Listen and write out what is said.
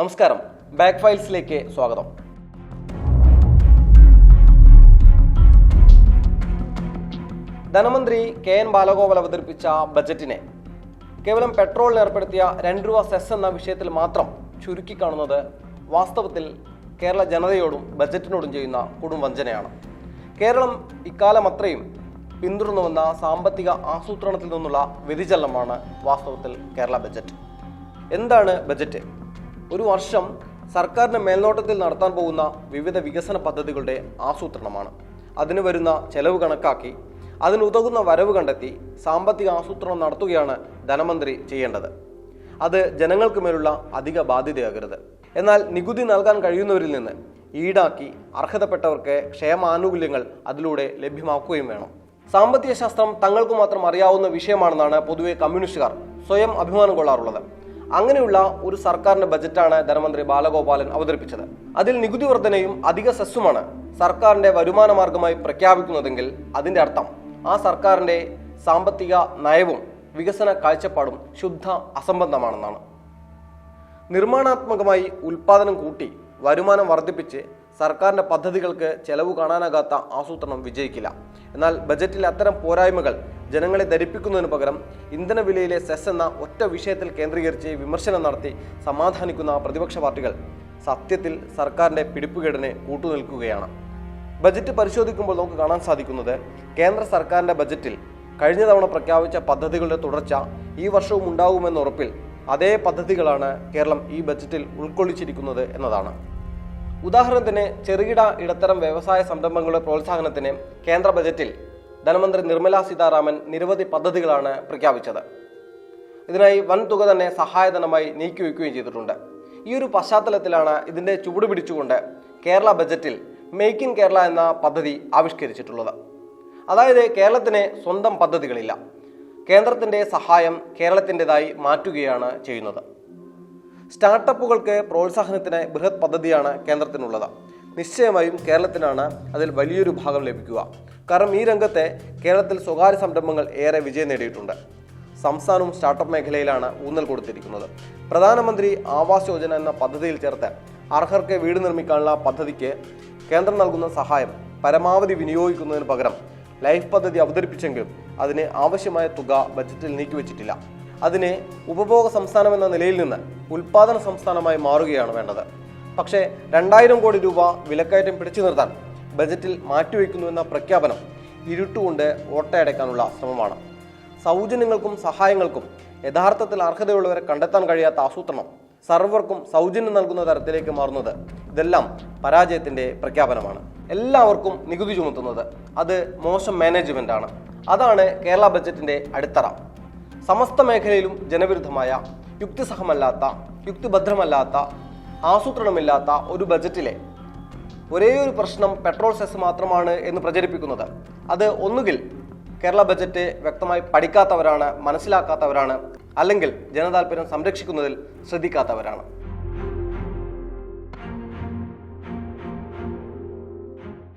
നമസ്കാരം. ബാക്ക് ഫയൽസിലേക്ക് സ്വാഗതം. ധനമന്ത്രി കെ എൻ ബാലഗോപാൽ അവതരിപ്പിച്ച ബജറ്റിനെ കേവലം പെട്രോളിന് ഏർപ്പെടുത്തിയ രണ്ട് രൂപ സെസ് എന്ന വിഷയത്തിൽ മാത്രം ചുരുക്കി കാണുന്നത് വാസ്തവത്തിൽ കേരള ജനതയോടും ബജറ്റിനോടും ചെയ്യുന്ന കൊടും വഞ്ചനയാണ്. കേരളം ഇക്കാലം അത്രയും പിന്തുടർന്നു വന്ന സാമ്പത്തിക ആസൂത്രണത്തിൽ നിന്നുള്ള വ്യതിചലനമാണ് വാസ്തവത്തിൽ കേരള ബജറ്റ്. എന്താണ് ബജറ്റ്? ഒരു വർഷം സർക്കാരിന്റെ മേൽനോട്ടത്തിൽ നടത്താൻ പോകുന്ന വിവിധ വികസന പദ്ധതികളുടെ ആസൂത്രണമാണ്. അതിന് വരുന്ന ചെലവ് കണക്കാക്കി അതിനുതകുന്ന വരവ് കണ്ടെത്തി സാമ്പത്തിക ആസൂത്രണം നടത്തുകയാണ് ധനമന്ത്രി ചെയ്യേണ്ടത്. അത് ജനങ്ങൾക്ക് മേലുള്ള അധിക ബാധ്യതയാകരുത്. എന്നാൽ നികുതി നൽകാൻ കഴിയുന്നവരിൽ നിന്ന് ഈടാക്കി അർഹതപ്പെട്ടവർക്ക് ക്ഷേമാനുകൂല്യങ്ങൾ അതിലൂടെ ലഭ്യമാക്കുകയും വേണം. സാമ്പത്തിക ശാസ്ത്രം തങ്ങൾക്ക് മാത്രം അറിയാവുന്ന വിഷയമാണെന്നാണ് പൊതുവെ കമ്മ്യൂണിസ്റ്റുകാർ സ്വയം അഭിമാനം കൊള്ളാറുള്ളത്. അങ്ങനെയുള്ള ഒരു സർക്കാരിന്റെ ബജറ്റാണ് ധനമന്ത്രി ബാലഗോപാലൻ അവതരിപ്പിച്ചത്. അതിൽ നികുതി വർധനയും അധിക സെസ്സുമാണ് സർക്കാരിന്റെ വരുമാന മാർഗമായി പ്രഖ്യാപിക്കുന്നതെങ്കിൽ അതിന്റെ അർത്ഥം ആ സർക്കാരിന്റെ സാമ്പത്തിക നയവും വികസന കാഴ്ചപ്പാടും ശുദ്ധ അസംബന്ധമാണെന്നാണ്. നിർമ്മാണാത്മകമായി ഉൽപാദനം കൂട്ടി വരുമാനം വർദ്ധിപ്പിച്ച് സർക്കാരിന്റെ പദ്ധതികൾക്ക് ചെലവ് കാണാനാകാത്ത ആസൂത്രണം വിജയിക്കില്ല. എന്നാൽ ബജറ്റിലെ അത്തരം പോരായ്മകൾ ജനങ്ങളെ ധരിപ്പിക്കുന്നതിന് പകരം ഇന്ധനവിലയിലെ സെസ് എന്ന ഒറ്റ വിഷയത്തിൽ കേന്ദ്രീകരിച്ച് വിമർശനം നടത്തി സമാധാനിക്കുന്ന പ്രതിപക്ഷ പാർട്ടികൾ സത്യത്തിൽ സർക്കാരിന്റെ പിടിപ്പുകേടിനെ കൂട്ടുനിൽക്കുകയാണ്. ബജറ്റ് പരിശോധിക്കുമ്പോൾ നമുക്ക് കാണാൻ സാധിക്കുന്നത് കേന്ദ്ര സർക്കാരിന്റെ ബജറ്റിൽ കഴിഞ്ഞ തവണ പ്രഖ്യാപിച്ച പദ്ധതികളുടെ തുടർച്ച ഈ വർഷവും ഉണ്ടാകുമെന്ന ഉറപ്പിൽ അതേ പദ്ധതികളാണ് കേരളം ഈ ബജറ്റിൽ ഉൾക്കൊള്ളിച്ചിരിക്കുന്നത് എന്നതാണ്. ഉദാഹരണത്തിന് ചെറുകിട ഇടത്തരം വ്യവസായ സംരംഭങ്ങളുടെ പ്രോത്സാഹനത്തിന് കേന്ദ്ര ബജറ്റിൽ ധനമന്ത്രി നിർമ്മല സീതാരാമൻ നിരവധി പദ്ധതികളാണ് പ്രഖ്യാപിച്ചത്. ഇതിനായി വൻ തുക തന്നെ സഹായധനമായി നീക്കിവെക്കുകയും ചെയ്തിട്ടുണ്ട്. ഈ ഒരു പശ്ചാത്തലത്തിലാണ് ഇതിന്റെ ചുവട് പിടിച്ചുകൊണ്ട് കേരള ബജറ്റിൽ മേക്ക് ഇൻ കേരള എന്ന പദ്ധതി ആവിഷ്കരിച്ചിട്ടുള്ളത്. അതായത് കേരളത്തിന് സ്വന്തം പദ്ധതികളില്ല. കേന്ദ്രത്തിന്റെ സഹായം കേരളത്തിന്റെതായി മാറ്റുകയാണ് ചെയ്യുന്നത്. സ്റ്റാർട്ടപ്പുകൾക്ക് പ്രോത്സാഹനത്തിന് ബൃഹത് പദ്ധതിയാണ് കേന്ദ്രത്തിനുള്ളത്. നിശ്ചയമായും കേരളത്തിനാണ് അതിൽ വലിയൊരു ഭാഗം ലഭിക്കുക. കാരണം ഈ രംഗത്തെ കേരളത്തിൽ സ്വകാര്യ സംരംഭങ്ങൾ ഏറെ വിജയം നേടിയിട്ടുണ്ട്. സംസ്ഥാനവും സ്റ്റാർട്ടപ്പ് മേഖലയിലാണ് ഊന്നൽ കൊടുത്തിരിക്കുന്നത്. പ്രധാനമന്ത്രി ആവാസ് യോജന എന്ന പദ്ധതിയിൽ ചേർത്ത് അർഹർക്ക് വീട് നിർമ്മിക്കാനുള്ള പദ്ധതിക്ക് കേന്ദ്രം നൽകുന്ന സഹായം പരമാവധി വിനിയോഗിക്കുന്നതിന് പകരം ലൈഫ് പദ്ധതി അവതരിപ്പിച്ചെങ്കിലും അതിന് ആവശ്യമായ തുക ബജറ്റിൽ നീക്കിവെച്ചിട്ടില്ല. അതിനെ ഉപഭോഗ സംസ്ഥാനം എന്ന നിലയിൽ നിന്ന് ഉൽപാദന സംസ്ഥാനമായി മാറുകയാണ് വേണ്ടത്. പക്ഷേ രണ്ടായിരം കോടി രൂപ വിലക്കയറ്റം പിടിച്ചു നിർത്താൻ ബജറ്റിൽ മാറ്റിവെക്കുന്നുവെന്ന പ്രഖ്യാപനം ഇരുട്ടുകൊണ്ട് ഓട്ടയടയ്ക്കാനുള്ള ശ്രമമാണ്. സൗജന്യങ്ങൾക്കും സഹായങ്ങൾക്കും യഥാർത്ഥത്തിൽ അർഹതയുള്ളവരെ കണ്ടെത്താൻ കഴിയാത്ത ആസൂത്രണം സർവർക്കും സൗജന്യം നൽകുന്ന തരത്തിലേക്ക് മാറുന്നത് ഇതെല്ലാം പരാജയത്തിന്റെ പ്രഖ്യാപനമാണ്. എല്ലാവർക്കും നികുതി ചുമത്തുന്നത് അത് മോശം മാനേജ്മെന്റ് ആണ് അതാണ് കേരള ബജറ്റിന്റെ അടിത്തറ. സമസ്ത മേഖലയിലും ജനവിരുദ്ധമായ യുക്തിസഹമല്ലാത്ത യുക്തിഭദ്രമല്ലാത്ത ആസൂത്രണമില്ലാത്ത ഒരു ബജറ്റിലെ ഒരേ ഒരു പ്രശ്നം പെട്രോൾ സെസ് മാത്രമാണ് എന്ന് പ്രചരിപ്പിക്കുന്നത്. അത് ഒന്നുകിൽ കേരള ബജറ്റ് വ്യക്തമായി പഠിക്കാത്തവരാണ് മനസ്സിലാക്കാത്തവരാണ് അല്ലെങ്കിൽ ജനതാൽപര്യം സംരക്ഷിക്കുന്നതിൽ ശ്രദ്ധിക്കാത്തവരാണ്.